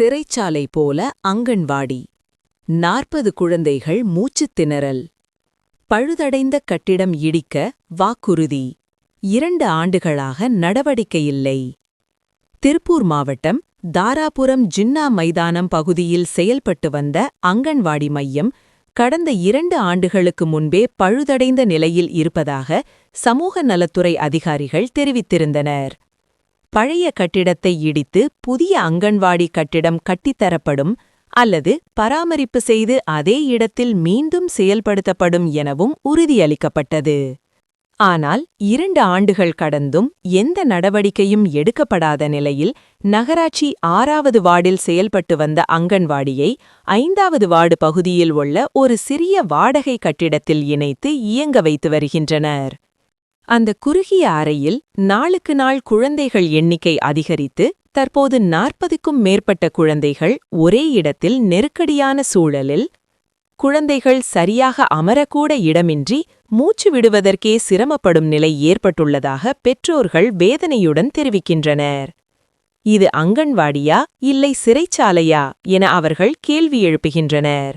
சிறைச்சாலை போல அங்கன்வாடி. நாற்பது குழந்தைகள் மூச்சுத் திணறல். பழுதடைந்த கட்டிடம் இடிக்க வாக்குறுதி. இரண்டு ஆண்டுகளாக நடவடிக்கையில்லை திருப்பூர் மாவட்டம் தாராபுரம் ஜின்னா மைதானம் பகுதியில் செயல்பட்டு வந்த அங்கன்வாடி மையம் கடந்த இரண்டு ஆண்டுகளுக்கு முன்பே பழுதடைந்த நிலையில் இருப்பதாக சமூக நலத்துறை அதிகாரிகள் தெரிவித்திருந்தனர். பழைய கட்டிடத்தை இடித்து புதிய அங்கன்வாடி கட்டிடம் கட்டித்தரப்படும் அல்லது பராமரிப்பு செய்து அதே இடத்தில் மீண்டும் செயல்படுத்தப்படும் எனவும் உறுதியளிக்கப்பட்டது. ஆனால் இரண்டு ஆண்டுகள் கடந்தும் எந்த நடவடிக்கையும் எடுக்கப்படாத நிலையில் நகராட்சி ஆறாவது வார்டில் செயல்பட்டு வந்த அங்கன்வாடியை ஐந்தாவது வார்டு பகுதியில் உள்ள ஒரு சிறிய வாடகை கட்டிடத்தில் இணைத்து இயங்க வைத்து வருகின்றனர். அந்த குறுகிய அறையில் நாளுக்கு நாள் குழந்தைகள் எண்ணிக்கை அதிகரித்து தற்போது நாற்பதுக்கும் மேற்பட்ட குழந்தைகள் ஒரே இடத்தில் நெருக்கடியான சூழலில் குழந்தைகள் சரியாக அமரக்கூட இடமின்றி மூச்சு விடுவதற்கே சிரமப்படும் நிலை ஏற்பட்டுள்ளதாக பெற்றோர்கள் வேதனையுடன் தெரிவிக்கின்றனர். இது அங்கன்வாடியா இல்லை சிறைச்சாலையா என அவர்கள் கேள்வி எழுப்புகின்றனர்.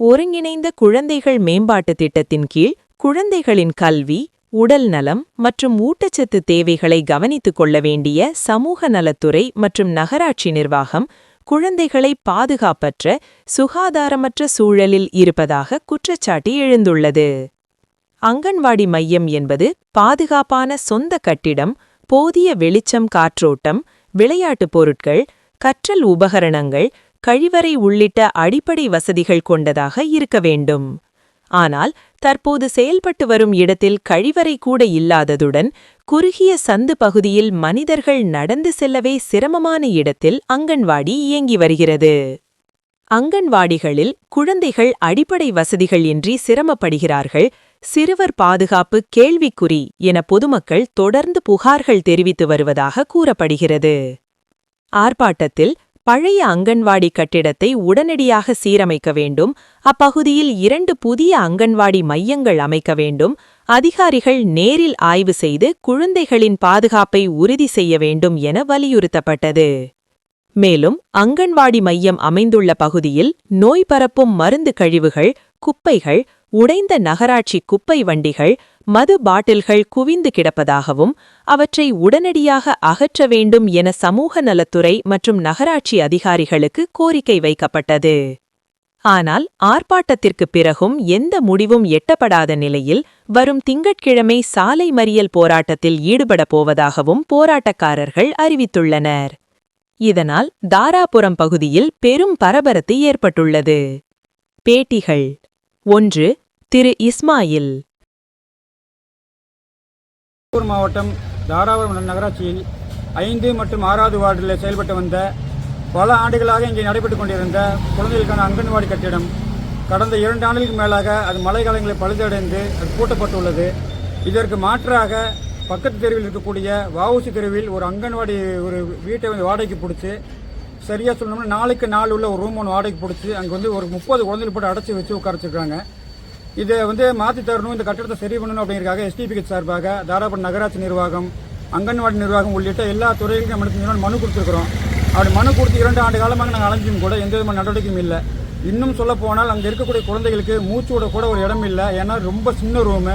ஒருங்கிணைந்த குழந்தைகள் மேம்பாட்டுத் திட்டத்தின் கீழ் குழந்தைகளின் கல்வி உடல் நலம் மற்றும் ஊட்டச்சத்து தேவைகளை கவனித்துக் கொள்ள வேண்டிய சமூக நலத்துறை மற்றும் நகராட்சி நிர்வாகம் குழந்தைகளை பாதுகாப்பற்ற சுகாதாரமற்ற சூழலில் இருப்பதாக குற்றச்சாட்டு எழுந்துள்ளது. அங்கன்வாடி மையம் என்பது பாதுகாப்பான சொந்த கட்டிடம் போதிய வெளிச்சம் காற்றோட்டம் விளையாட்டுப் பொருட்கள் கற்றல் உபகரணங்கள் கழிவறை உள்ளிட்ட அடிப்படை வசதிகள் கொண்டதாக இருக்க வேண்டும். ஆனால் தற்போது செயல்பட்டு வரும் இடத்தில் கழிவறை கூட இல்லாததுடன் குறுகிய சந்து பகுதியில் மனிதர்கள் நடந்து செல்லவே சிரமமான இடத்தில் அங்கன்வாடி இயங்கி வருகிறது. அங்கன்வாடிகளில் குழந்தைகள் அடிப்படை வசதிகள் இன்றி சிரமப்படுகிறார்கள். சிறுவர் பாதுகாப்பு கேள்விக்குறி என பொதுமக்கள் தொடர்ந்து புகார்கள் தெரிவித்து வருவதாக கூறப்படுகிறது. ஆர்ப்பாட்டத்தில் பழைய அங்கன்வாடி கட்டிடத்தை உடனடியாக சீரமைக்க வேண்டும். அப்பகுதியில் இரண்டு புதிய அங்கன்வாடி மையங்கள் அமைக்க வேண்டும். அதிகாரிகள் நேரில் ஆய்வு செய்து குழந்தைகளின் பாதுகாப்பை உறுதி செய்ய வேண்டும் என வலியுறுத்தப்பட்டது. மேலும் அங்கன்வாடி மையம் அமைந்துள்ள பகுதியில் நோய் பரப்பும் மருந்து கழிவுகள் குப்பைகள் உடைந்த நகராட்சி குப்பை வண்டிகள் மது பாட்டில்கள் குவிந்து கிடப்பதாகவும் அவற்றை உடனடியாக அகற்ற வேண்டும் என சமூக நலத்துறை மற்றும் நகராட்சி அதிகாரிகளுக்கு கோரிக்கை வைக்கப்பட்டது. ஆனால் ஆர்ப்பாட்டத்திற்குப் பிறகும் எந்த முடிவும் எட்டப்படாத நிலையில் வரும் திங்கட்கிழமை சாலை மறியல் போராட்டத்தில் ஈடுபடப் போவதாகவும் போராட்டக்காரர்கள் அறிவித்துள்ளனர். இதனால் தாராபுரம் பகுதியில் பெரும் பரபரத்து ஏற்பட்டுள்ளது. பேட்டிகள். ஒன்று திரு இஸ்மாயில். திருப்பூர் மாவட்டம் தாராபுரம் நகராட்சியில் ஐந்து மற்றும் ஆறாவது வார்டில் செயல்பட்டு வந்த பல ஆண்டுகளாக இங்கே நடைபெற்றுக் கொண்டிருந்த குழந்தைகளுக்கான அங்கன்வாடி கட்டிடம் கடந்த இரண்டு ஆண்டுகளுக்கு மேலாக அது மழை காலங்களில் பழுதடைந்து அது பூட்டப்பட்டுள்ளது. இதற்கு மாற்றாக பக்கத்து தெருவில் இருக்கக்கூடிய வஉசி தெருவில் ஒரு அங்கன்வாடி ஒரு வீட்டை வந்து வாடகைக்கு பிடிச்சி சரியாக சொல்லணும்னா நாளுக்கு நாள் உள்ள ஒரு ரூம் ஒன்று வாடகைக்கு பிடிச்சி அங்கே வந்து ஒரு முப்பது குழந்தைகள் போட்டு அடைச்சி வச்சு உட்காரச்சிருக்காங்க இதை வந்து மாற்றி தரணும் இந்த கட்டடத்தை சரி பண்ணணும் அப்படிங்கிறக்காக எஸ்டிபிக்கு சார்பாக தாராபுரம் நகராட்சி நிர்வாகம் அங்கன்வாடி நிர்வாகம் உள்ளிட்ட எல்லா துறைகளுக்கும் நம்ம மனு கொடுத்துருக்குறோம். அப்படி மனு கொடுத்து இரண்டு ஆண்டு காலமாக நாங்கள் அலைஞ்சும் கூட எந்த விதமான நடவடிக்கையும் இல்லை. இன்னும் சொல்ல போனால் அங்கே இருக்கக்கூடிய குழந்தைகளுக்கு மூச்சு விட கூட ஒரு இடம் இல்லை. ஏன்னா ரொம்ப சின்ன ரூமு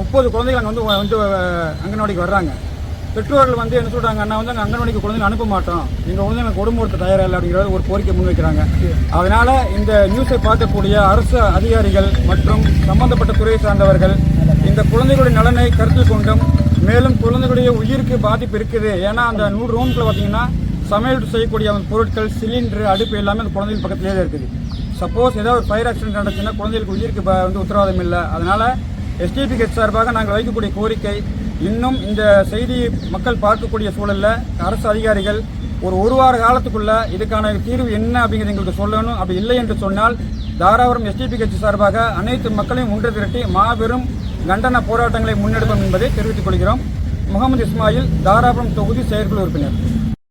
முப்பது குழந்தைகள் அங்கே வந்து வந்து அங்கன்வாடிக்கு வர்றாங்க. பெற்றோர்கள் வந்து என்ன சொல்றாங்கன்னா வந்து அங்கே அங்கன்வாடிக்கு குழந்தைங்க அனுப்ப மாட்டோம். எங்க குழந்தைங்க கொடுமுறுத்த தயாரா இல்லை அப்படிங்கிற ஒரு கோரிக்கை முன்வைக்கிறாங்க. அதனால இந்த நியூஸை பார்க்கக்கூடிய அரசு அதிகாரிகள் மற்றும் சம்பந்தப்பட்ட துறையை சார்ந்தவர்கள் இந்த குழந்தைகளுடைய நலனை கருத்தில் கொண்டும் மேலும் குழந்தைகளுடைய உயிருக்கு பாதிப்பு இருக்குது. ஏன்னா அந்த நூறு ரூம்குள்ள பார்த்தீங்கன்னா சமையல் செய்யக்கூடிய அந்த பொருட்கள் சிலிண்டர் அடுப்பு எல்லாமே அந்த குழந்தைகள் பக்கத்துலேயே இருக்குது. சப்போஸ் ஏதாவது ஒரு ஃபயர் ஆக்சிடென்ட் நடந்துச்சுன்னா குழந்தைகளுக்கு உயிருக்கு வந்து உத்தரவாதம் இல்லை. அதனால எஸ்டிபிகேட் சார்பாக நாங்கள் வைக்கக்கூடிய கோரிக்கை இன்னும் இந்த செய்தி மக்கள் பார்க்கக்கூடிய சூழல்ல அரசு அதிகாரிகள் ஒரு ஒரு வார காலத்துக்குள்ள இதுக்கான தீர்வு என்ன அப்படிங்கிறது எங்களுக்கு சொல்லணும். அப்படி இல்லை என்று சொன்னால் தாராபுரம் எஸ்டிபி கட்சி சார்பாக அனைத்து மக்களையும் ஒன்று திரட்டி மாபெரும் கண்டன போராட்டங்களை முன்னெடுப்போம் என்பதை தெரிவித்துக் கொள்கிறோம். முகமது இஸ்மாயில் தாராபுரம் தொகுதி செயற்குழு உறுப்பினர்.